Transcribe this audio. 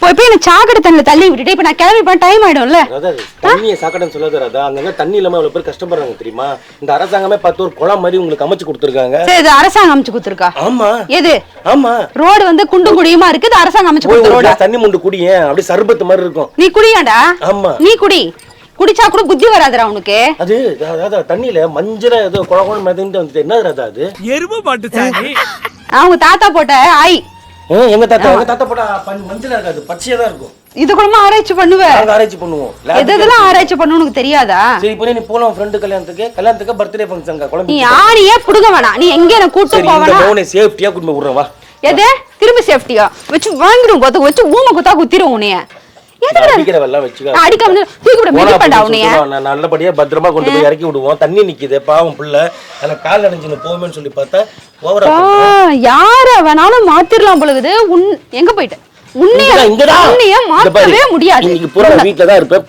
போய் போய் என்ன சாக்கடை தண்ணில தள்ளி விட்டுட்டு? இப்ப நான் கிளம்பி போன டைம் ஆயிடும்ல. தண்ணியை சாக்கடைன்னு சொல்லாத ராதா அங்கங்க தண்ணி இல்லாம எவ்வளவு பேர் கஷ்டப்படுறாங்க தெரியுமா? இந்த அரசாங்கமே பார்த்து ஒரு குளம் மாதிரி உங்களுக்கு அமைச்சு கொடுத்துருக்காங்க. சரி இது அரசாங்கம் அமைச்சு கொடுத்துருக்கா? ஆமா. எது? ஆமா. ரோடு வந்து குண்டும் குழியுமா இருக்கு? இது அரசாங்கம் அமைச்சு போய் கொடுத்த ஒரு ரோடு? glass தண்ணி முண்டு குடியேன் அப்படியே சர்பத்து மாதிரி இருக்கும். நீ குடியாண்டா? ஆமா. நீ குடி. குடிச்சா கூட புத்தி வராதுடா உனக்கு. அது ராதா தண்ணியில மஞ்சள ஏதோ குழ குழ மிதந்து வந்து என்ன ராதா அது? எருமை சாணி. அவங்க தாத்தா போட்ட ஆய். எங்க தாத்தா எங்க தாத்தா போட்டா மஞ்சளா இருக்காது பச்சையா தான் இருக்கும். இது கூடமா ஆராய்ச்சி பண்ணுவ? நாங்க ஆராய்ச்சி பண்ணுவோம். எதெல்லாம் ஆராய்ச்சி பண்ணு உனக்கு தெரியாதா? சரி இப்போ நீ போலாம் ஃப்ரெண்டு கல்யாணத்துக்கு. கல்யாணத்துக்கு பர்த்டே ஃபங்க்ஷன் நீ குழம்பு ஆணியே புடுங்க வேணாம். நீ எங்க என்ன கூட்டு சரி இந்த போவனா? சேஃப்டியா கூட்டு போய் விடுறேன் வா. எது? திரும்பி சேஃப்டியா வச்சு வாங்கிடும் கொத்த வச்சு ஊமை குத்தா குத்திரும் உன்னைய. நல்லபடியா பத்திரமா கொண்டு போய் இறக்கி விடுவோம். தண்ணி நிக்குது. பாவம் புள்ள. அதுல கால் நனைஞ்சுன்னு போவேன்னு சொல்லி பார்த்தா ஓவரா யார வேணாலும் மாத்திரலாம் பொழுது உன் எங்க போயிட்ட? உன்னைய உன்னைய. மாத்தவே முடியாது. இன்னைக்கு பூரா வீட்டுல தான் இருப்பேன்